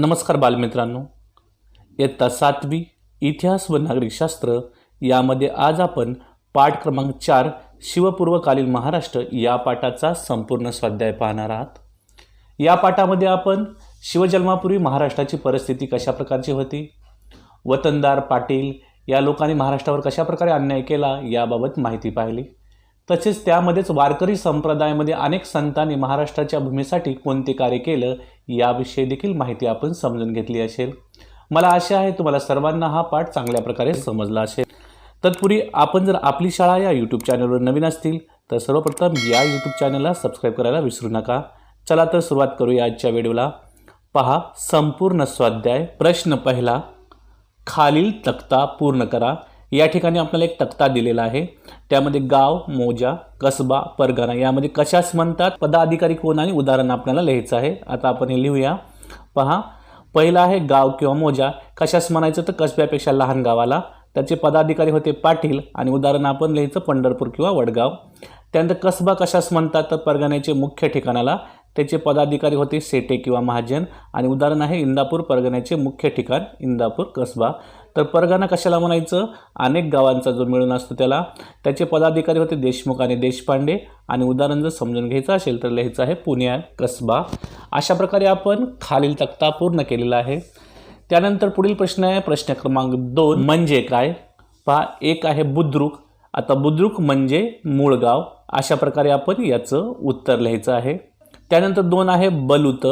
नमस्कार बालमित्रांनो. इयत्ता सातवी इतिहास व नागरिकशास्त्र यामध्ये आज आपण पाठ क्रमांक चार शिवपूर्वकालीन महाराष्ट्र या पाठाचा संपूर्ण स्वाध्याय पाहणार आहात. या पाठामध्ये आपण शिवजन्मापूर्वी महाराष्ट्राची परिस्थिती कशा प्रकारची होती? वतनदार पाटील या लोकांनी महाराष्ट्रावर कशाप्रकारे अन्याय केला याबाबत माहिती पाहिली. तसेच त्यामध्येच वारकरी संप्रदायामध्ये अनेक संतांनी महाराष्ट्राच्या भूमीसाठी कोणते कार्य केलं याविषयी देखील माहिती आपण समजून घेतली असेल. मला आशा आहे तुम्हाला सर्वांना हा पाठ चांगल्या प्रकारे समजला असेल. तत्पूर्वी आपण जर आपली शाळा या यूट्यूब चॅनलवर नवीन असतील तर सर्वप्रथम या यूट्यूब चॅनलला सबस्क्राईब करायला विसरू नका. चला तर सुरुवात करूया आजच्या व्हिडिओला. पहा संपूर्ण स्वाध्याय प्रश्न पहिला. खालील तक्ता पूर्ण करा. या ठिकाणी आपल्याला एक तक्ता दिलेला आहे. त्यामध्ये गाव मोजा कसबा परगणा यामध्ये कशास म्हणतात? पदाधिकारी कोण आणि उदाहरण आपल्याला लिहायचं आहे. आता आपण हे लिहूया. पहा पहिला आहे गाव किंवा मोजा. कशास म्हणायचं? तर कसब्यापेक्षा लहान गावाला. त्याचे पदाधिकारी होते पाटील आणि उदाहरण आपण लिहायचं पंढरपूर किंवा वडगाव. त्यानंतर कसबा कशास म्हणतात? तर परगण्याचे मुख्य ठिकाणाला. त्याचे पदाधिकारी होते सेटे किंवा महाजन आणि उदाहरण आहे इंदापूर परगण्याचे मुख्य ठिकाण इंदापूर कसबा. तर परगाना कशाला म्हणायचं? अनेक गावांचा जो मिळून असतो त्याला. त्याचे पदाधिकारी होते देशमुख आणि देशपांडे. आणि उदाहरण जर समजून घ्यायचं असेल तर लिहायचं आहे पुण्या कसबा. अशा प्रकारे आपण खालील तक्ता पूर्ण केलेला आहे. त्यानंतर पुढील प्रश्न आहे. प्रश्न क्रमांक दोन म्हणजे काय? पहा एक आहे बुद्रुक. आता बुद्रुक म्हणजे मूळ गाव. अशा प्रकारे आपण याचं उत्तर लिहायचं आहे. त्यानंतर दोन आहे बलुत.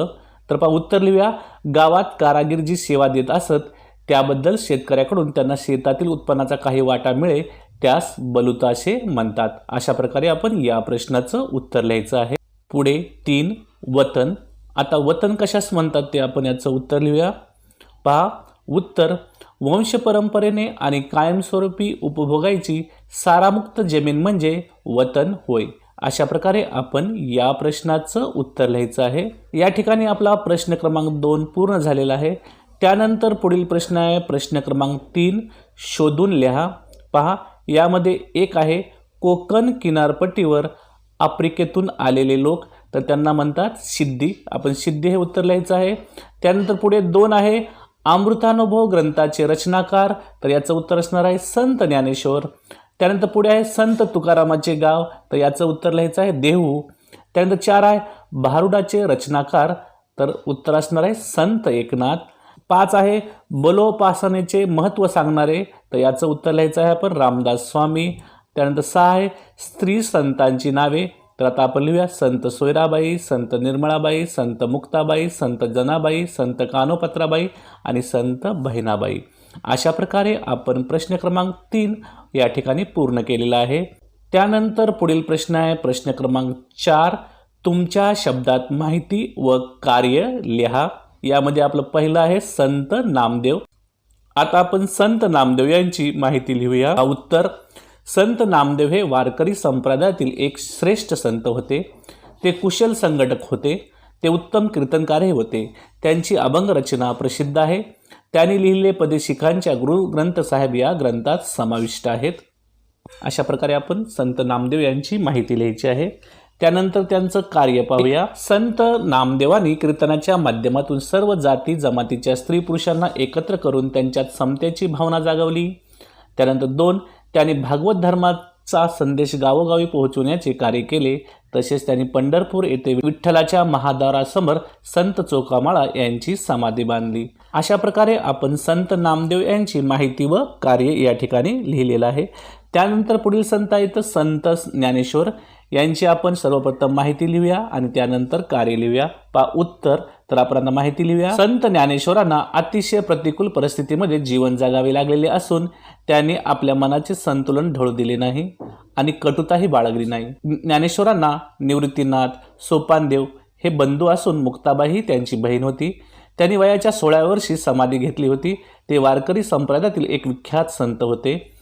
तर पहा उत्तर लिहूया. गावात कारागीर जी सेवा देत असत त्याबद्दल शेतकऱ्याकडून त्यांना शेतातील उत्पन्नाचा काही वाटा मिळे त्यास बलुताशे असे म्हणतात. अशा प्रकारे आपण या प्रश्नाचं उत्तर लिहायचं आहे. पुढे तीन वतन. आता वतन कशास म्हणतात ते आपण याचं उत्तर लिहूया. पहा उत्तर वंश परंपरेने आणि कायमस्वरूपी उपभोगायची सारामुक्त जमीन म्हणजे वतन होय. अशा प्रकारे आपण या प्रश्नाचं उत्तर लिहायचं आहे. या ठिकाणी आपला प्रश्न क्रमांक दोन पूर्ण झालेला आहे. त्यानंतर पुढील प्रश्न आहे प्रश्न क्रमांक तीन शोधून लिहा. पहा यामध्ये एक आहे कोकण किनारपट्टीवर आफ्रिकेतून आलेले लोक तर त्यांना म्हणतात सिद्धी. आपण सिद्धी हे उत्तर लिहायचं आहे. त्यानंतर पुढे दोन आहे अमृतानुभव ग्रंथाचे रचनाकार तर याचं उत्तर असणार आहे संत ज्ञानेश्वर. त्यानंतर पुढे आहे संत तुकारामाचे गाव तर याचं उत्तर लिहायचं आहे देहू. त्यानंतर चार आहे भारुडाचे रचनाकार तर उत्तर असणार आहे संत एकनाथ. पाच आहे. बलोपासनेचे महत्त्व सांगणारे तर याचं उत्तर लिहायचं आहे आपण रामदास स्वामी. त्यानंतर सहा आहे स्त्री संतांची नावे. तर आता आपण लिहूया संत सोयराबाई संत निर्मळाबाई संत मुक्ताबाई संत जनाबाई संत कानोपत्राबाई आणि संत बहिणाबाई. अशा प्रकारे आपण प्रश्न क्रमांक तीन या ठिकाणी पूर्ण केलेला आहे. त्यानंतर पुढील प्रश्न आहे प्रश्न क्रमांक चार. तुमच्या शब्दात माहिती व कार्य लिहा. यामध्ये आपलं पहिलं आहे संत नामदेव. आता आपण संत नामदेव यांची माहिती लिहूया. उत्तर संत नामदेव हे वारकरी संप्रदायातील एक श्रेष्ठ संत होते. ते कुशल संघटक होते. ते उत्तम कीर्तनकारही होते. त्यांची अभंग रचना प्रसिद्ध आहे. त्यांनी लिहिलेले पदे शिखांच्या गुरु ग्रंथ साहेब या ग्रंथात समाविष्ट आहेत. अशा प्रकारे आपण संत नामदेव यांची माहिती लिहायची आहे. त्यानंतर त्यांचं कार्य पाहूया. संत नामदेवानी कीर्तनाच्या माध्यमातून सर्व जाती जमातीच्या स्त्री पुरुषांना एकत्र करून त्यांच्यात समतेची भावना जागवली. त्यानंतर दोन त्यांनी भागवत धर्माचा संदेश गावोगावी पोहोचवण्याचे कार्य केले. तसेच त्यांनी पंढरपूर येथे विठ्ठलाच्या महाद्वारासमोर संत चोकामाळा यांची समाधी बांधली. अशा प्रकारे आपण संत नामदेव यांची माहिती व कार्य या ठिकाणी लिहिलेलं आहे. त्यानंतर पुढील संत आहेत संत ज्ञानेश्वर यांची आपण सर्वप्रथम माहिती लिहूया आणि त्यानंतर कार्य लिहूया. पा उत्तर. तर आपण माहिती लिहूया. संत ज्ञानेश्वरांना अतिशय प्रतिकूल परिस्थितीमध्ये जीवन जगावे लागलेले असून त्यांनी आपल्या मनाचे संतुलन ढळू दिले नाही आणि कटुताही बाळगली नाही. ज्ञानेश्वरांना निवृत्तीनाथ सोपानदेव हे बंधू असून मुक्ताबाई त्यांची बहीण होती. त्यांनी वयाच्या सोळाव्या वर्षी समाधी घेतली होती. ते वारकरी संप्रदायातील एक विख्यात संत होते.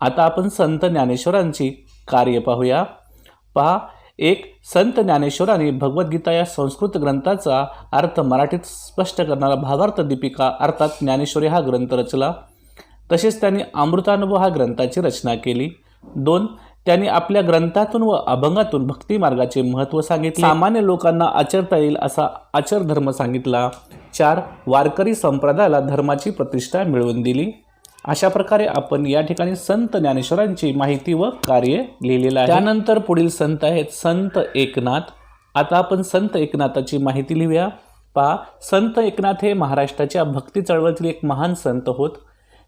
आता आपण संत ज्ञानेश्वरांची कार्य पाहूया. पहा एक संत ज्ञानेश्वरांनी भगवद्गीता या संस्कृत ग्रंथाचा अर्थ मराठीत स्पष्ट करणारा भावार्थ दीपिका अर्थात ज्ञानेश्वरी हा ग्रंथ रचला. तसेच त्यांनी अमृतानुभव हा ग्रंथाची रचना केली. दोन त्यांनी आपल्या ग्रंथातून व अभंगातून भक्तिमार्गाचे महत्त्व सांगितले. सामान्य लोकांना आचरता येईल असा आचर धर्म सांगितला. चार वारकरी संप्रदायाला धर्माची प्रतिष्ठा मिळवून दिली. अशा प्रकारे आपण या ठिकाणी संत ज्ञानेश्वरांची माहिती व कार्य लिहिलेलं आहे. त्यानंतर पुढील संत आहेत संत एकनाथ. आता आपण संत एकनाथाची माहिती लिहूया. पहा संत एकनाथ हे महाराष्ट्राच्या भक्ती चळवळीतील एक महान संत होत.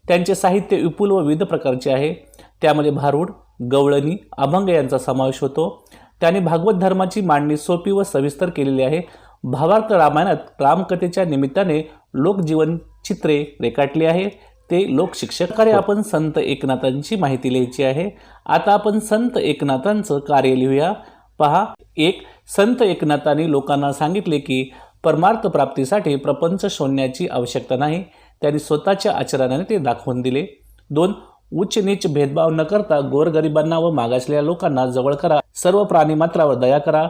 त्यांचे साहित्य विपुल व विविध प्रकारचे आहे. त्यामध्ये भारूड गवळणी अभंग यांचा समावेश होतो. त्याने भागवत धर्माची मांडणी सोपी व सविस्तर केलेली आहे. भावार्थ रामायणात रामकथेच्या निमित्ताने लोकजीवन चित्रे रेखाटली आहे. ते लोकशिक्षकारे आपण संत एकनाथांची माहिती लिहायची आहे. आता आपण संत एकनाथांचं कार्य लिहूया. पहा एक संत एकनाथांनी लोकांना सांगितले की परमार्थ प्राप्तीसाठी प्रपंच शोधण्याची आवश्यकता नाही. त्यांनी स्वतःच्या आचरणाने ते दाखवून दिले. दोन उच्च नीच भेदभाव न करता गोरगरिबांना व मागासलेल्या लोकांना जवळ करा. सर्व प्राणीमात्रावर दया करा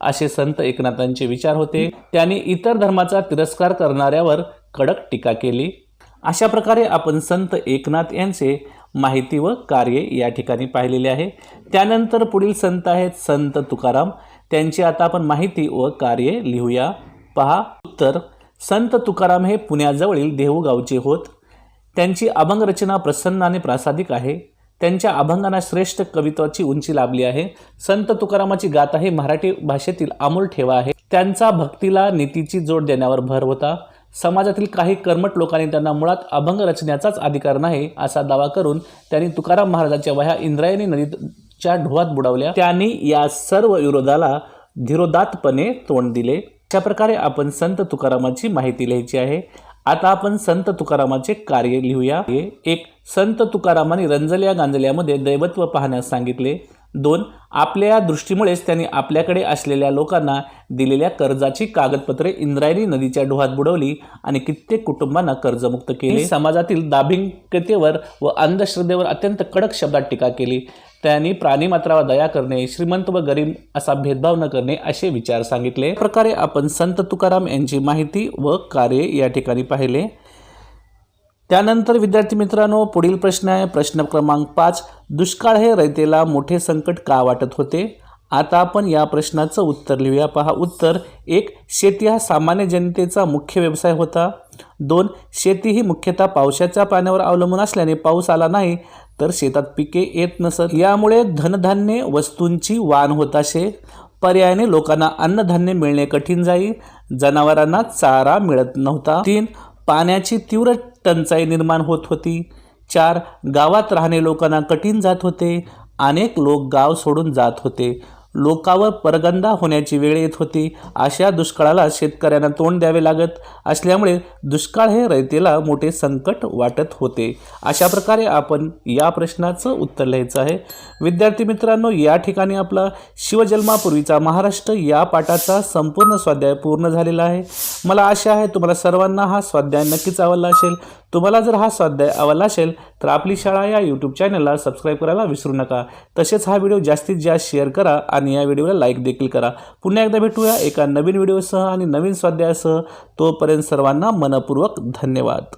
असे संत एकनाथांचे विचार होते. त्यांनी इतर धर्माचा तिरस्कार करणाऱ्यावर कडक टीका केली. अशा प्रकारे आपण संत एकनाथ यांचे माहिती व कार्य या ठिकाणी पाहिलेले आहे. त्यानंतर पुढील संत आहेत संत तुकाराम. त्यांची आता आपण माहिती व कार्य लिहूया. पहा उत्तर. संत तुकाराम हे पुण्याजवळील देहूगावचे होत. त्यांची अभंग रचना प्रसन्न आणि प्रासादिक आहे. त्यांच्या अभंगांना श्रेष्ठ कवित्वाची उंची लाभली आहे. संत तुकारामाची गाथा ही मराठी भाषेतील अमोल ठेवा आहे. त्यांचा भक्तीला नीतीची जोड देण्यावर भर होता. समाजातील काही कर्मट लोकांनी त्यांना मुळात अभंग रचण्याचाच अधिकार नाही असा दावा करून त्यांनी तुकाराम महाराजांच्या वह्या इंद्रायणी नदीच्या ढोवात बुडवल्या. त्यांनी या सर्व विरोधाला धीरोदातपणे तोंड दिले. अशा प्रकारे आपण संत तुकारामाची माहिती लिहायची आहे. आता आपण संत तुकारामाचे कार्य लिहूया. एक संत तुकारामाने रंजल्या गांजल्यामध्ये दैवत्व पाहण्यास सांगितले. दोन आपल्या दृष्टीमुळेच त्यांनी आपल्याकडे असलेल्या लोकांना दिलेल्या कर्जाची कागदपत्रे इंद्रायणी नदीच्या डोहात बुडवली आणि कित्येक कुटुंबांना कर्जमुक्त केले. समाजातील दाभिंगतेवर व अंधश्रद्धेवर अत्यंत कडक शब्दात टीका केली. त्यांनी प्राणीमात्रावर दया करणे श्रीमंत व गरीब असा भेदभाव न करणे असे विचार सांगितले. प्रकारे आपण संत तुकाराम यांची माहिती व कार्य या ठिकाणी पाहिले. त्यानंतर विद्यार्थी मित्रांनो पुढील प्रश्न आहे. प्रश्न क्रमांक पाच. दुष्काळ हे रयतेला मोठे संकट का वाटत होते? आता आपण या प्रश्नाचं उत्तर लिहूया. पहा उत्तर. एक शेती हा सामान्य जनतेचा मुख्य व्यवसाय होता. दोन शेती ही मुख्यतः पावसाच्या पाण्यावर अवलंबून असल्याने पाऊस आला नाही तर शेतात पिके येत नसत. यामुळे धनधान्य वस्तूंची वाण होत असे. पर्यायाने लोकांना अन्नधान्य मिळणे कठीण जाई. जनावरांना चारा मिळत नव्हता. तीन पाण्याची तीव्र टंचाई निर्माण होत होती. चार गावात राहणे लोकांना कठीण जात होते. अनेक लोक गाव सोडून जात होते. लोकावर परगंदा होण्याची वेळ येत होती. अशा दुष्काळाला शेतकऱ्यांना तोंड द्यावे लागत असल्यामुळे दुष्काळ हे रयतेला मोठे संकट वाटत होते. अशा प्रकारे आपण या प्रश्नाचं उत्तर लिहायचं आहे. विद्यार्थी मित्रांनो या ठिकाणी आपला शिवजन्मापूर्वीचा महाराष्ट्र या पाठाचा संपूर्ण स्वाध्याय पूर्ण झालेला आहे. मला आशा आहे तुम्हाला सर्वांना हा स्वाध्याय नक्कीच आवडला असेल. तुम्हाला जर हा स्वाध्याय आवडला असेल तर आपली शाळा या यूट्यूब चॅनलला सबस्क्राईब करायला विसरू नका. तसेच हा व्हिडिओ जास्तीत जास्त शेअर करा आणि आणि या व्हिडिओला लाईक देखील करा. पुन्हा एकदा भेटूया एका नवीन व्हिडिओसह आणि नवीन स्वाध्यायासह. तोपर्यंत सर्वांना मनपूर्वक धन्यवाद.